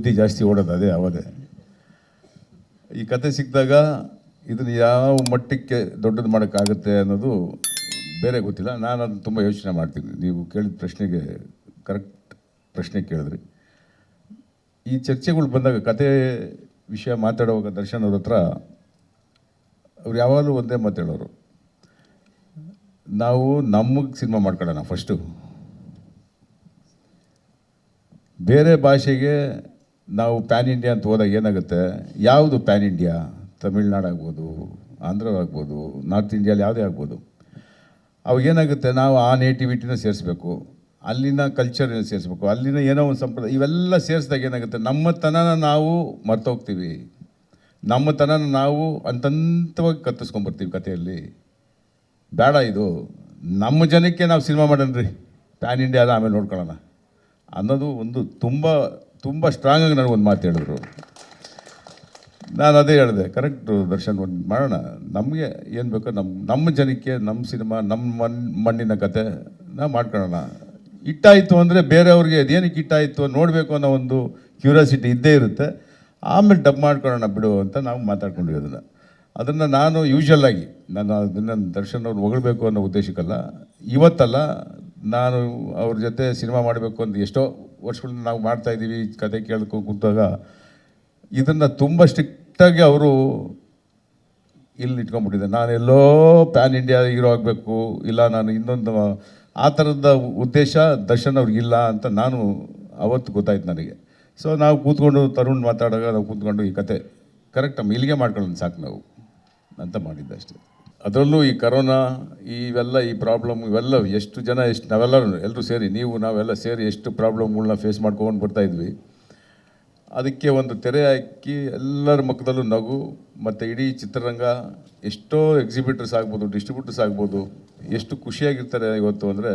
ಬುದ್ಧಿ ಜಾಸ್ತಿ ಓಡೋದು ಅದೇ ಅವದೇ ಈ ಕತೆ ಸಿಕ್ಕಿದಾಗ ಇದನ್ನು ಯಾವ ಮಟ್ಟಕ್ಕೆ ದೊಡ್ಡದು ಮಾಡೋಕ್ಕಾಗುತ್ತೆ ಅನ್ನೋದು ಬೇರೆ ಗೊತ್ತಿಲ್ಲ. ನಾನು ಅದನ್ನು ತುಂಬ ಯೋಚನೆ ಮಾಡ್ತೀನಿ ನೀವು ಕೇಳಿದ ಪ್ರಶ್ನೆಗೆ ಕರೆಕ್ಟ್ ಪ್ರಶ್ನೆ ಕೇಳಿದ್ರಿ. ಈ ಚರ್ಚೆಗಳು ಬಂದಾಗ, ಕತೆ ವಿಷಯ ಮಾತಾಡುವಾಗ ದರ್ಶನ್ ಅವ್ರ ಹತ್ರ ಅವ್ರು ಯಾವಾಗಲೂ ಒಂದೇ ಮಾತು ಹೇಳೋರು. ನಾವು ನಮಗೆ ಸಿನಿಮಾ ಮಾಡ್ಕೊಳ್ಳೋಣ ಫಸ್ಟು ಬೇರೆ ಭಾಷೆಗೆ ನಾವು ಪ್ಯಾನ್ ಇಂಡಿಯಾ ಅಂತ ಹೋದಾಗ ಏನಾಗುತ್ತೆ? ಯಾವುದು ಪ್ಯಾನ್ ಇಂಡಿಯಾ? ತಮಿಳ್ನಾಡು ಆಗ್ಬೋದು, ಆಂಧ್ರ ಆಗ್ಬೋದು, ನಾರ್ತ್ ಇಂಡಿಯಲ್ಲಿ ಯಾವುದೇ ಆಗ್ಬೋದು. ಅವಾಗ ಏನಾಗುತ್ತೆ? ನಾವು ಆ ನೇಟಿವಿಟಿನ ಸೇರಿಸ್ಬೇಕು. ಅಲ್ಲಿನ ಕಲ್ಚರ್ನ ಸೇರಿಸ್ಬೇಕು. ಅಲ್ಲಿನ ಏನೋ ಒಂದು ಸಂಪ್ರದಾಯ, ಇವೆಲ್ಲ ಸೇರಿಸಿದಾಗ ಏನಾಗುತ್ತೆ? ನಮ್ಮ ತನನ ನಾವು ಮರ್ತೋಗ್ತೀವಿ. ನಮ್ಮ ತನನ ನಾವು ಅಂತಂತವಾಗಿ ಕತ್ತಿಸ್ಕೊಂಬರ್ತೀವಿ ಕಥೆಯಲ್ಲಿ. ಬೇಡ ಇದು. ನಮ್ಮ ಜನಕ್ಕೆ ನಾವು ಸಿನಿಮಾ ಮಾಡೋಣ ರೀ. ಪ್ಯಾನ್ ಇಂಡಿಯಾದ ಆಮೇಲೆ ನೋಡ್ಕೊಳ್ಳೋಣ. ಅನ್ನೋದು ಒಂದು ತುಂಬ ತುಂಬ ಸ್ಟ್ರಾಂಗಾಗಿ ಒಂದು ಮಾತು ಹೇಳಿದ್ರು. ನಾನು ಅದೇ ಹೇಳಿದೆ ಕರೆಕ್ಟು ದರ್ಶನ್, ಒಂದು ಮಾಡೋಣ. ನಮಗೆ ಏನು ಬೇಕೋ ನಮ್ಮ ನಮ್ಮ ಜನಕ್ಕೆ, ನಮ್ಮ ಸಿನಿಮಾ, ನಮ್ಮ ಮಣ್, ಮಣ್ಣಿನ ಕತೆ, ನಾವು ಮಾಡ್ಕೊಳ್ಳೋಣ. ಇಟ್ಟಾಯಿತು ಅಂದರೆ ಬೇರೆಯವ್ರಿಗೆ ಅದೇನಕ್ಕೆ ಇಟ್ಟಾಯಿತು ನೋಡಬೇಕು ಅನ್ನೋ ಒಂದು ಕ್ಯೂರಿಯಾಸಿಟಿ ಇದ್ದೇ ಇರುತ್ತೆ. ಆಮೇಲೆ ಡಬ್ ಮಾಡ್ಕೊಳ್ಳೋಣ ಬಿಡು ಅಂತ ನಾವು ಮಾತಾಡ್ಕೊಂಡ್ವಿ ಅದನ್ನು. ಅದನ್ನು ನಾನು ಯೂಶಲ್ ಆಗಿ, ನಾನು ಅದನ್ನು ದರ್ಶನ್ ಅವ್ರು ಹೊಗಳ್ಬೇಕು ಅನ್ನೋ ಉದ್ದೇಶಕ್ಕಲ್ಲ, ಇವತ್ತಲ್ಲ ನಾನು ಅವ್ರ ಜೊತೆ ಸಿನಿಮಾ ಮಾಡಬೇಕು ಅಂತ ಎಷ್ಟೋ ವರ್ಷಗಳಿಂದ ನಾವು ಮಾಡ್ತಾ ಇದ್ದೀವಿ, ಕತೆ ಕೇಳ್ಕೊಂಡು ಕೂತಾಗ, ಇದನ್ನು ತುಂಬ ಸ್ಟ್ರಿಕ್ಟಾಗಿ ಅವರು ಇಲ್ಲಿ ಇಟ್ಕೊಂಡ್ಬಿಟ್ಟಿದ್ದೆ ನಾನು ಎಲ್ಲೋ ಪ್ಯಾನ್ ಇಂಡಿಯಾ ಹೀರೋ ಆಗಬೇಕು, ಇಲ್ಲ ನಾನು ಇನ್ನೊಂದು, ಆ ಥರದ ಉದ್ದೇಶ ದರ್ಶನ್ ಅವ್ರಿಗಿಲ್ಲ ಅಂತ ನಾನು ಅವತ್ತು ಗೊತ್ತಾಯ್ತು ನನಗೆ. ಸೊ ನಾವು ಕೂತ್ಕೊಂಡು ತರುಣ್ ಮಾತಾಡೋಕೆ ನಾವು ಕೂತ್ಕೊಂಡು ಈ ಕತೆ ಕರೆಕ್ಟ್ ಅಮ್ಮ ಇಲ್ಲಿಗೆ ಮಾಡ್ಕೊಳ್ಳೋಣ ಸಾಕು ನಾವು. ಅಂತ ಮಾಡಿದ್ದೆ ಅಷ್ಟೇ. ಅದರಲ್ಲೂ ಈ ಕರೋನಾ, ಇವೆಲ್ಲ ಈ ಪ್ರಾಬ್ಲಮ್ ಇವೆಲ್ಲ ಎಷ್ಟು ಜನ, ಎಷ್ಟು ನಾವೆಲ್ಲರೂ ಎಲ್ಲರೂ ಸೇರಿ, ನೀವು, ನಾವೆಲ್ಲ ಸೇರಿ ಎಷ್ಟು ಪ್ರಾಬ್ಲಮ್ಗಳನ್ನ ಫೇಸ್ ಮಾಡ್ಕೊಂಡು ಬರ್ತಾಯಿದ್ವಿ ಅದಕ್ಕೆ ಒಂದು ತೆರೆ ಹಾಕಿ ಎಲ್ಲರ ಮುಖದಲ್ಲೂ ನಗು, ಮತ್ತು ಇಡೀ ಚಿತ್ರರಂಗ ಎಷ್ಟೋ ಎಕ್ಸಿಬಿಟರ್ಸ್ ಆಗ್ಬೋದು ಡಿಸ್ಟ್ರಿಬ್ಯೂಟರ್ಸ್ ಆಗ್ಬೋದು, ಎಷ್ಟು ಖುಷಿಯಾಗಿರ್ತಾರೆ ಇವತ್ತು ಅಂದರೆ,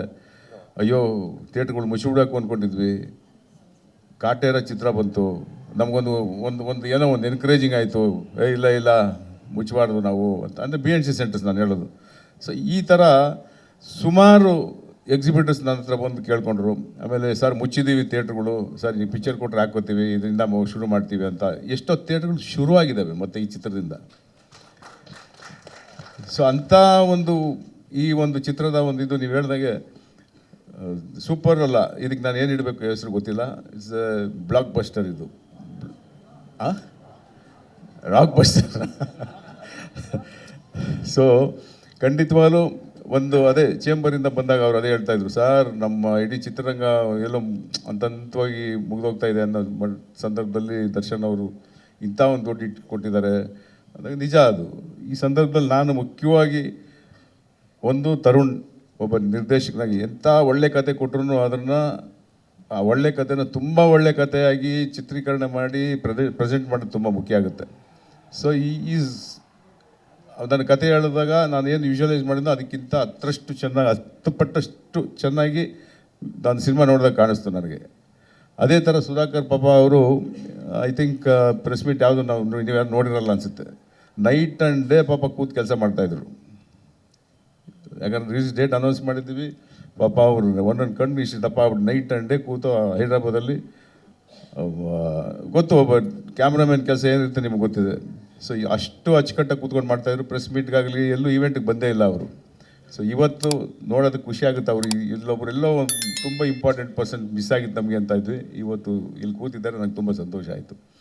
ಅಯ್ಯೋ, ಥಿಯೇಟ್ರ್ಗಳು ಮುಚ್ಚಿಬಿಡೋಕೆ ಅಂದ್ಕೊಂಡಿದ್ವಿ ಕಾಟೇರ ಚಿತ್ರ ಬಂತು. ನಮಗೊಂದು, ಒಂದು ಒಂದು ಏನೋ ಒಂದು ಎನ್ಕರೇಜಿಂಗ್ ಆಯಿತು. ಏ, ಇಲ್ಲ ಇಲ್ಲ ಮುಚ್ಚಬಾರ್ದು ನಾವು ಅಂತ. ಅಂದರೆ ಬಿ ಎನ್ ಸಿ ಸೆಂಟರ್ಸ್ ನಾನು ಹೇಳೋದು. ಸೊ ಈ ಥರ ಸುಮಾರು ಎಕ್ಸಿಬಿಟರ್ಸ್ ನನ್ನ ಹತ್ರ ಬಂದು ಕೇಳ್ಕೊಂಡ್ರು. ಆಮೇಲೆ, ಸರ್ ಮುಚ್ಚಿದ್ದೀವಿ ಥಿಯೇಟ್ರ್ಗಳು. ಸರ್, ನೀವು ಪಿಕ್ಚರ್ ಕೊಟ್ಟರೆ ಹಾಕೋತೀವಿ ಇದರಿಂದ ನಾವು ಶುರು ಮಾಡ್ತೀವಿ ಅಂತ. ಎಷ್ಟೋ ಥಿಯೇಟ್ರ್ಗಳು ಶುರುವಾಗಿದ್ದಾವೆ ಮತ್ತು ಈ ಚಿತ್ರದಿಂದ. ಸೊ ಅಂಥ ಒಂದು, ಈ ಒಂದು ಚಿತ್ರದ ಒಂದು ಇದು ನೀವು ಹೇಳ್ದಂಗೆ ಸೂಪರ್ ಅಲ್ಲ. ಇದಕ್ಕೆ ನಾನು ಏನು ಇಡಬೇಕು ಹೆಸರು ಗೊತ್ತಿಲ್ಲ. ಇಟ್ಸ್ ಬ್ಲಾಕ್ ಬಸ್ಟರ್ ಇದು. ರಾಕ್ ಬಸ್ಟರ್ ಸೊ ಖಂಡಿತವಾಗಲೂ ಒಂದು ಅದೇ ಚೇಂಬರಿಂದ ಬಂದಾಗ ಅವರು ಅದೇ ಹೇಳ್ತಾ ಇದ್ರು ಸರ್ ನಮ್ಮ ಇಡೀ ಚಿತ್ರರಂಗ ಎಲ್ಲೋ ಅಂತಂತವಾಗಿ ಮುಗಿದೋಗ್ತಾ ಇದೆ ಅನ್ನೋ ಸಂದರ್ಭದಲ್ಲಿ ದರ್ಶನ್ ಅವರು ಇಂಥ ಒಂದು ದೊಡ್ಡ ಇಟ್ಟು ಕೊಟ್ಟಿದ್ದಾರೆ. ಅದಾಗ ನಿಜ ಅದು. ಈ ಸಂದರ್ಭದಲ್ಲಿ ನಾನು ಮುಖ್ಯವಾಗಿ ಒಂದು ತರುಣ್ ಒಬ್ಬ ನಿರ್ದೇಶಕನಾಗಿ ಎಂಥ ಒಳ್ಳೆ ಕತೆ ಕೊಟ್ಟರು ಅದನ್ನು ಆ ಒಳ್ಳೆ ಕಥೆನ ತುಂಬ ಒಳ್ಳೆ ಕಥೆಯಾಗಿ ಚಿತ್ರೀಕರಣ ಮಾಡಿ ಪ್ರೆಸೆಂಟ್ ಮಾಡೋದು ತುಂಬ ಮುಖ್ಯ ಆಗುತ್ತೆ. ಸೊ ಈ ಈಸ್ ನನ್ನ ಕತೆ ಹೇಳಿದಾಗ ನಾನು ಏನು ವಿಜುವಲೈಸ್ ಮಾಡಿದ್ನೋ ಅದಕ್ಕಿಂತ ಹತ್ತರಷ್ಟು ಚೆನ್ನಾಗಿ ಹತ್ತು ಪಟ್ಟಷ್ಟು ಚೆನ್ನಾಗಿ ನಾನು ಸಿನಿಮಾ ನೋಡಿದಾಗ ಕಾಣಿಸ್ತು ನನಗೆ. ಅದೇ ಥರ ಸುಧಾಕರ್ ಪಾಪ ಅವರು ಐ ಥಿಂಕ್ ಪ್ರೆಸ್ ಮೀಟ್ ಯಾವುದು ನಾವು ನೀವು ಯಾರು ನೋಡಿರಲ್ಲ ಅನಿಸುತ್ತೆ. ನೈಟ್ ಆ್ಯಂಡ್ ಡೇ ಪಾಪ ಕೂತು ಕೆಲಸ ಮಾಡ್ತಾಯಿದ್ರು ಯಾಕಂದ್ರೆ ರಿಲೀಸ್ ಡೇಟ್ ಅನೌನ್ಸ್ ಮಾಡಿದ್ವಿ ಪಾಪ ಅವರು ಒಂದೊಂದು ಕಣ್ಣು ಇಷ್ಟು ದಪ್ಪ ಆಗ್ಬಿಟ್ಟು ನೈಟ್ ಆ್ಯಂಡ್ ಡೇ ಕೂತು ಹೈದ್ರಾಬಾದಲ್ಲಿ ಗೊತ್ತು ಒಬ್ಬ ಕ್ಯಾಮ್ರಾಮನ್ ಕೆಲಸ ಏನಿರುತ್ತೆ ನಿಮ್ಗೆ ಗೊತ್ತಿದೆ. ಸೊ ಅಷ್ಟು ಅಚ್ಚುಕಟ್ಟಾಗಿ ಕೂತ್ಕೊಂಡು ಮಾಡ್ತಾಯಿದ್ರು ಪ್ರೆಸ್ ಮೀಟ್ಗಾಗಲಿ ಎಲ್ಲೂ ಈವೆಂಟ್ಗೆ ಬಂದೇ ಇಲ್ಲ ಅವರು. ಸೊ ಇವತ್ತು ನೋಡೋದಕ್ಕೆ ಖುಷಿ ಆಗುತ್ತೆ ಅವರು. ಎಲ್ಲೋ ಒಂದು ತುಂಬ ಇಂಪಾರ್ಟೆಂಟ್ ಪರ್ಸನ್ ಮಿಸ್ ಆಗಿತ್ತು ನಮಗೆ ಅಂತ ಇದ್ವಿ. ಇವತ್ತು ಇಲ್ಲಿ ಕೂತಿದ್ದಾರೆ, ನಂಗೆ ತುಂಬ ಸಂತೋಷ ಆಯಿತು.